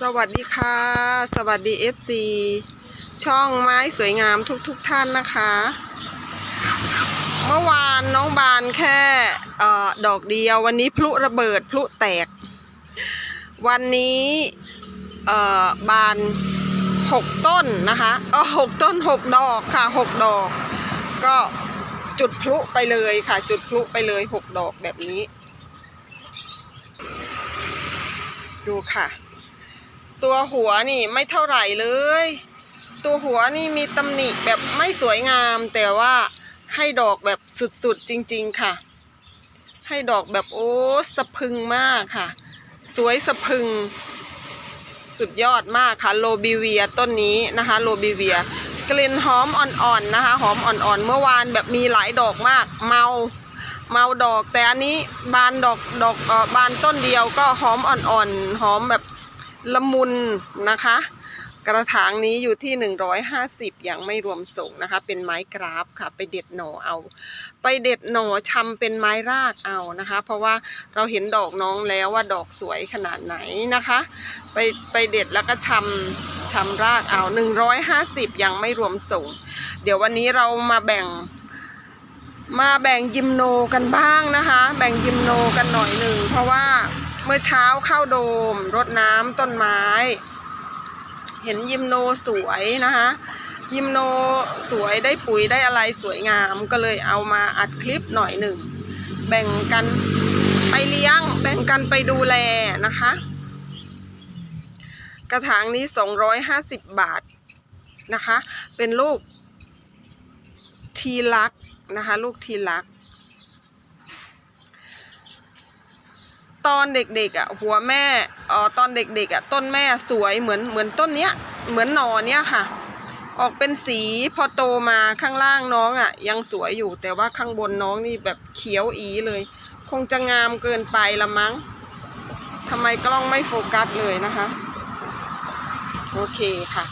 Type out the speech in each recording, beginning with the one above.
สวัสดีค่ะ สวัสดี FC ช่องไม้สวยงามทุกๆทท่านนะคะ เมื่อวานน้องบานแค่ออดอกเดียววันนี้พลุระเบิดพลุแตก วันนี้บานหกต้นนะคะเออหกต้นหกดอกค่ะหกดอก ก็จุดพลุไปเลยค่ะ จุดพลุไปเลยหกดอกแบบนี้ ดูค่ะ ตัวหัวนี่ไม่เท่าไหร่เลย ตัวหัวนี่มีตำหนิแบบไม่สวยงาม แต่ว่าให้ดอกแบบสุดๆจริงๆค่ะ ให้ดอกแบบโอ้สะพึงมากค่ะ สวยสะพึง สุดยอดมากค่ะโลบิเวียต้นนี้นะคะโลบิเวียกลิ่นหอมอ่อนๆนะคะ หอมอ่อนๆเมื่อวานแบบมีหลายดอกมาก เมาเมาดอกแต่อันนี้บานดอกดอกเออบานต้นเดียวก็หอมอ่อนๆหอมแบบ ละมุนนะคะ กระถางนี้อยู่ที่ 150ยังไม่รวมส่งนะคะ เป็นไม้กราฟค่ะ ไปเด็ดหน่อเอา ไปเด็ดหน่อชำเป็นไม้รากเอานะคะ เพราะว่าเราเห็นดอกน้องแล้วว่าดอกสวยขนาดไหนนะคะ ไปไปเด็ดแล้วก็ชำชำรากเอา 150 ยังไม่รวมส่ง เดี๋ยววันนี้เรามาแบ่งมาแบ่งยิมโนกันบ้างนะคะ แบ่งยิมโนกันหน่อยหนึ่งเพราะว่า เมื่อเช้าเข้าโดม รดน้ำต้นไม้ เห็นยิมโนสวยนะคะยิมโนสวยได้ปุ๋ยได้อะไรสวยงามก็เลยเอามาอัดคลิปหน่อยหนึ่ง แบ่งกันไปเลี้ยง แบ่งกันไปดูแลนะคะ กระถางนี้ 250 บาทนะคะ เป็นลูกทีลักนะคะ ลูกทีลัก ตอนเด็กๆอะหัวแม่อ่อตอนเด็กๆอะต้นแม่สวยเหมือนเหมือนต้นเนี้ยเหมือนหนอเนี้ยค่ะ ออกเป็นสีพอโตมาข้างล่างน้องอะ ยังสวยอยู่แต่ว่าข้างบนน้องนี่แบบเขียวอีเลย คงจะงามเกินไปละมั้งทำไมกล้องไม่โฟกัสเลยนะคะ โอเคค่ะ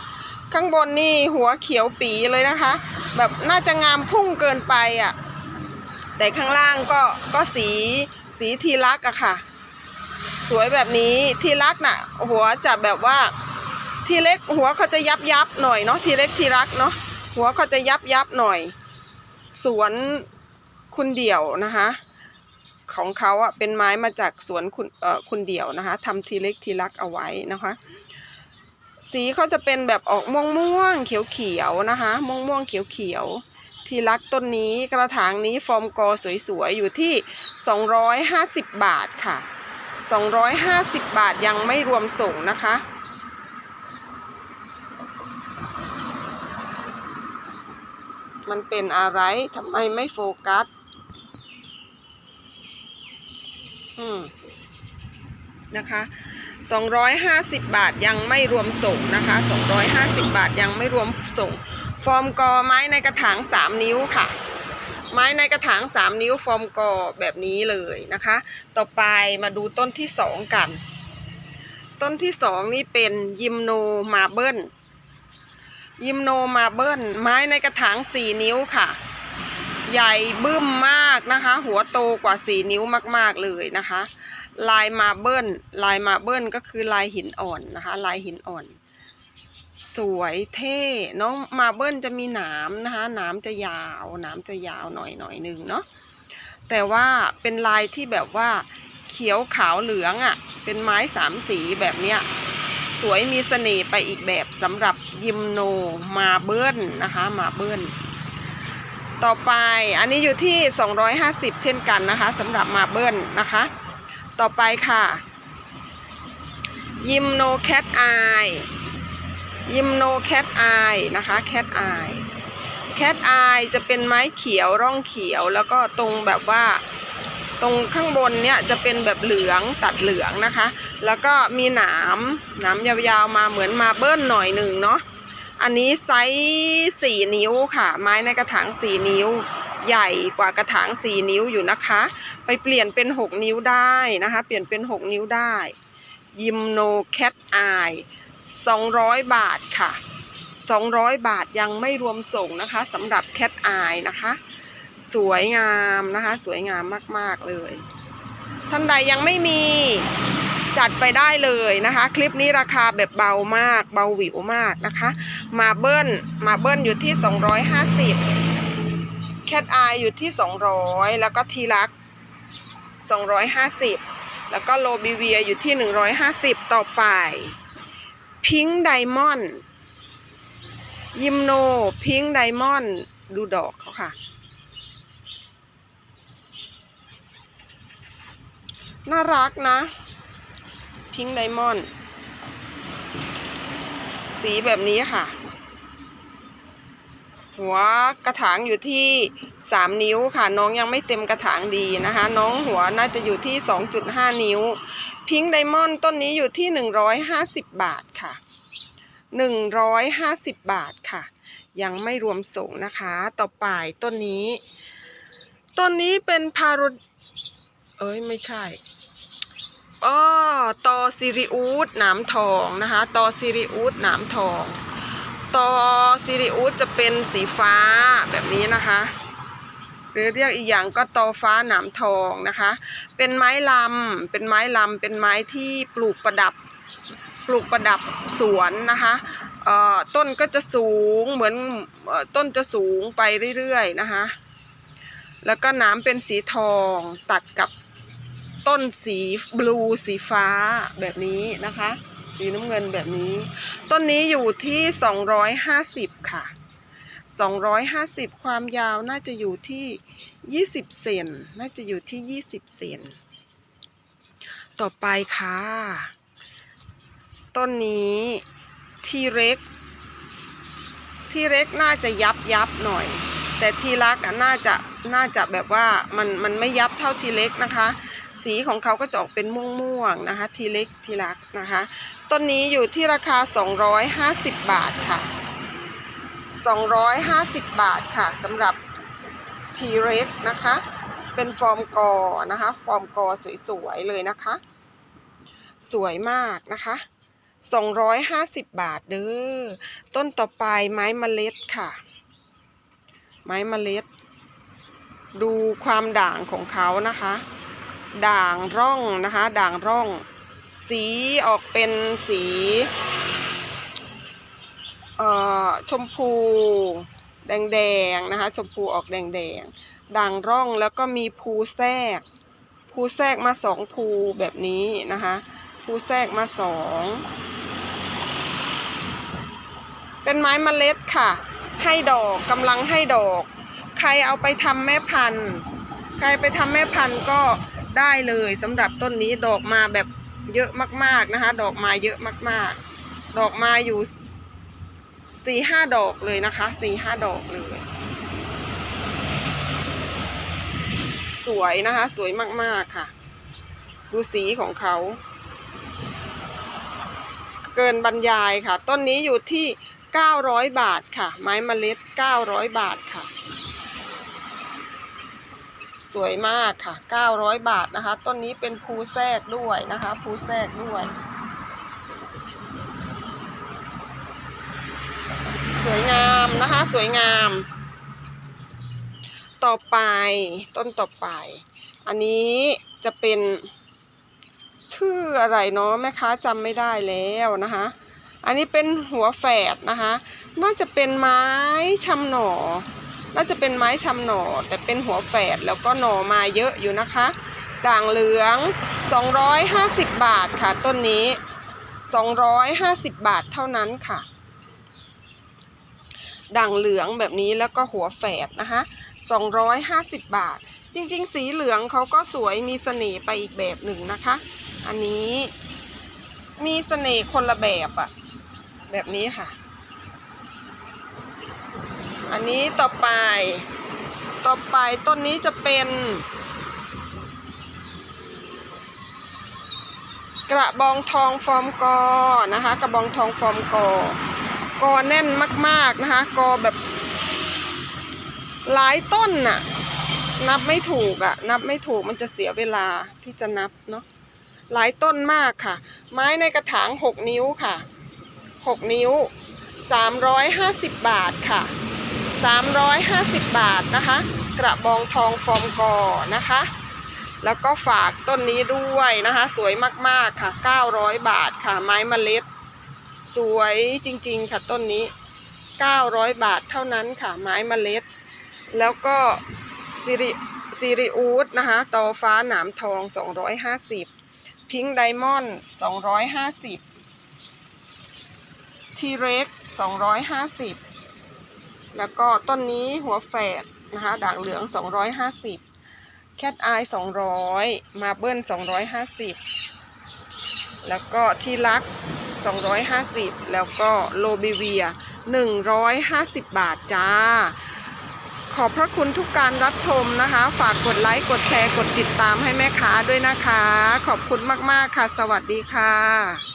ข้างบนนี่หัวเขียวปีเลยนะคะ แบบน่าจะงามพุ่งเกินไปอะแต่ข้างล่างก็ก็สีสีทีลักอะค่ะ สวยแบบนี้ทีลักน่ะ หัวจะแบบว่าทีเล็กหัวเขาจะยับยับหน่อยเนาะทีเล็กทีรักเนาะหัวเขาจะยับยับหน่อย สวนคุณเดี่ยวนะคะ ของเขาอะเป็นไม้มาจากสวนคุณเอ่อคุณเดี่ยวนะคะทำทีเล็กทีรักเอาไว้นะคะ สีเขาจะเป็นแบบออกม่วงม่วงเขียวเขียวนะคะม่วงม่วงเขียวเขียวทีรักต้นนี้กระถางนี้ฟอร์มกอสวยๆอยู่ที่ 250 บาทค่ะ 250 บาทยังไม่รวมส่งนะคะ มันเป็นอะไรทำไมไม่โฟกัส อืม นะคะ 250 บาทยังไม่รวมส่งนะคะ 250 บาทยังไม่รวมส่ง ฟอร์มกอไม้ในกระถาง 3 นิ้วค่ะ ไม้ในกระถาง3 นิ้วฟอร์มกอแบบนี้เลยนะคะ ต่อไปมาดูต้นที่ 2 กัน ต้นที่ 2 นี่เป็นยิมโนมาเบิลยิมโนมาเบิลไม้ในกระถาง 4 นิ้วค่ะ ใหญ่บึ้มมากนะคะ หัวโตกว่า 4 นิ้วมากๆเลยนะคะ ลายมาเบิลลายมาเบิลก็คือลายหินอ่อนนะคะ ลายหินอ่อน สวยเท่น้องมาเบิลจะมีหนามนะคะหนามจะยาวหนามจะยาวหน่อยหน่อยหนึ่งเนาะแต่ว่าเป็นลายที่แบบว่าเขียวขาวเหลืองอะ่ะ เป็นไม้สามสีแบบเนี้ยสวยมีเสน่ห์ไปอีกแบบสำหรับยิมโนมาเบิลนะคะมาเบิลต่อไปอันนี้อยู่ที่ 250 เช่นกันนะคะสำหรับมาเบิลนะคะ ต่อไปค่ะ ยิมโนแคทไอ ยิมโนแคทไอนะคะแคทไอแคทไอจะเป็นไม้เขียวร่องเขียวแล้วก็ตรงแบบว่า ตรงข้างบนเนี่ยจะเป็นแบบเหลืองตัดเหลืองนะคะ แล้วก็มีหนามหนามยาวๆมาเหมือนมาเบิ้ลหน่อยหนึ่งเนาะอันนี้ไซส์สี่นิ้วค่ะ ไม้ในกระถางสี่นิ้ว ใหญ่กว่ากระถางสี่นิ้วอยู่นะคะ ไปเปลี่ยนเป็น6นิ้วได้นะคะ เปลี่ยนเป็น6นิ้วได้ยิมโนแคทไอ 200 บาทค่ะ 200 บาทยังไม่รวมส่งนะคะสำหรับแคทไอนะคะ สวยงามนะคะ สวยงามมากๆเลย ท่านใดยังไม่มีจัดไปได้เลยนะคะ คลิปนี้ราคาแบบเบามาก เบาหวิวมากนะคะ มาเบิ้ลมาเบิ้ลอยู่ที่ 250 แคทอายอยู่ที่ 200 แล้วก็ทีรัก 250 แล้วก็โลบิเวียอยู่ที่ 150 ต่อไป พิงค์ไดมอนด์ยิมโนพิงค์ไดมอนด์ดูดอกเขาค่ะ น่ารักนะ พิงค์ไดมอนด์สีแบบนี้ค่ะ หัวกระถางอยู่ที่ 3 นิ้วค่ะ น้องยังไม่เต็มกระถางดีนะคะ น้องหัวน่าจะอยู่ที่ 2.5 นิ้ว พิงค์ไดมอนด์ต้นนี้อยู่ที่ 150 บาทค่ะ 150 บาทค่ะ ยังไม่รวมส่งนะคะ ต่อไปต้นนี้ ต้นนี้เป็นพาโรเอ้ย ไม่ใช่อ้อตอซิริอูดหนามทองนะคะ ตอซิริอูดหนามทอง ตอซิริอูดจะเป็นสีฟ้าแบบนี้นะคะ หรือเรียกอีกอย่างก็ตอฟ้าหนามทองนะคะ เป็นไม้ลำเป็นไม้ลำเป็นไม้ที่ปลูกประดับปลูกประดับสวนนะคะเอ่อต้นก็จะสูงเหมือนต้นจะสูงไปเรื่อยๆนะคะ แล้วก็น้ำเป็นสีทองตัดกับต้นสีบลูสีฟ้าแบบนี้นะคะ สีน้ำเงินแบบนี้ ต้นนี้อยู่ที่ 250 ค่ะ 250 ความยาวน่าจะอยู่ที่ 20 เซน น่าจะอยู่ที่ 20 เซน ต่อไปค่ะ ต้นนี้ทีเร็ก ทีเร็กน่าจะยับยับหน่อย แต่ทีรักน่าจะน่าจะแบบว่ามันมันไม่ยับเท่าทีเล็กนะคะ สีของเขาก็จะออกเป็นม่วงๆนะคะ ทีเล็กทีรักนะคะ ต้นนี้อยู่ที่ราคา 250 บาทค่ะ 250 บาทค่ะสำหรับทีเร็กนะคะ เป็นฟอร์มกอนะคะ ฟอร์มกอสวยๆเลยนะคะ สวยมากนะคะ 250 บาทเด้อต้นต่อไปไม้เมล็ดค่ะ ไม้เมล็ด ดูความด่างของเขานะคะ ด่างร่องนะคะ ด่างร่อง สีออกเป็นสี ชมพูแดงๆนะคะ ชมพูออกแดงๆด่างร่องแล้วก็มีภูแทรก ภูแทรกมาสองภูแบบนี้นะคะ ภูแทรกมาสองเป็นไม้มเมล็ดค่ะ ให้ดอกกำลังให้ดอก ใครเอาไปทำแม่พันธุ์ ใครไปทำแม่พันธุ์ก็ได้เลยสำหรับต้นนี้ดอกมาแบบเยอะมากๆนะคะ ดอกมาเยอะมากๆ ดอกมาอยู่ สี่ห้าดอกเลยนะคะสี่ห้าดอกเลย สวยนะคะ สวยมากๆค่ะ ดูสีของเขา เกินบรรยายค่ะ ต้นนี้อยู่ที่900บาทค่ะ ไม้มเมล็ด900บาทค่ะ สวยมากค่ะ900บาทนะคะ ต้นนี้เป็นภูแทรกด้วยนะคะภูแทรกด้วย วยงามนะคะ สวยงาม ต่อไปต้นต่อไป อันนี้จะเป็นชื่ออะไรเนาะแม่ค้าจำไม่ได้แล้วนะคะ อันนี้เป็นหัวแฝดนะคะ น่าจะเป็นไม้ชำหนอน่าจะเป็นไม้ชำหนอแต่เป็นหัวแฝดแล้วก็หน่อมาเยอะอยู่นะคะ ด่างเหลือง 250 บาทค่ะต้นนี้ 250 บาทเท่านั้นค่ะ ด่างเหลืองแบบนี้แล้วก็หัวแฝดนะคะ 250 บาท จริง ๆ สีเหลืองเขาก็สวยมีเสน่ห์ไปอีกแบบหนึ่งนะคะ อันนี้มีเสน่ห์คนละแบบอะแบบนี้ค่ะ อันนี้ต่อไป ต่อไปต้นนี้จะเป็นกระบองทองฟอร์มกอนะคะ กระบองทองฟอร์มกอ กอแน่นมากๆนะคะ กอแบบ หลายต้นน่ะ นับไม่ถูกอะ่ะ นับไม่ถูกมันจะเสียเวลาที่จะนับเนาะหลายต้นมากค่ะ ไม้ในกระถาง 6 นิ้วค่ะ 6 นิ้ว 350 บาทค่ะ 350 บาทนะคะ กระบองทองฟอร์มกอนะคะ แล้วก็ฝากต้นนี้ด้วยนะคะ สวยมากๆค่ะ 900 บาทค่ะ ไม้เมล็ด สวยจริงๆค่ะต้นนี้ 900 บาทเท่านั้นค่ะไม้เมล็ด แล้วก็ซิริซิริอูดนะคะตอฟ้าหนามทอง 250 พิงค์ไดมอนด์ 250 ทีเร็ก 250 แล้วก็ต้นนี้หัวแฝดนะคะด่างเหลือง 250 แคทอาย200 มาเบิ้ล250 แล้วก็ทีลัก 250 แล้วก็โลบิเวีย 150 บาทจ้า ขอบพระคุณทุกการรับชมนะคะ ฝากกดไลค์ กดแชร์ กดติดตามให้แม่ค้าด้วยนะคะ ขอบคุณมาก ๆ ค่ะ สวัสดีค่ะ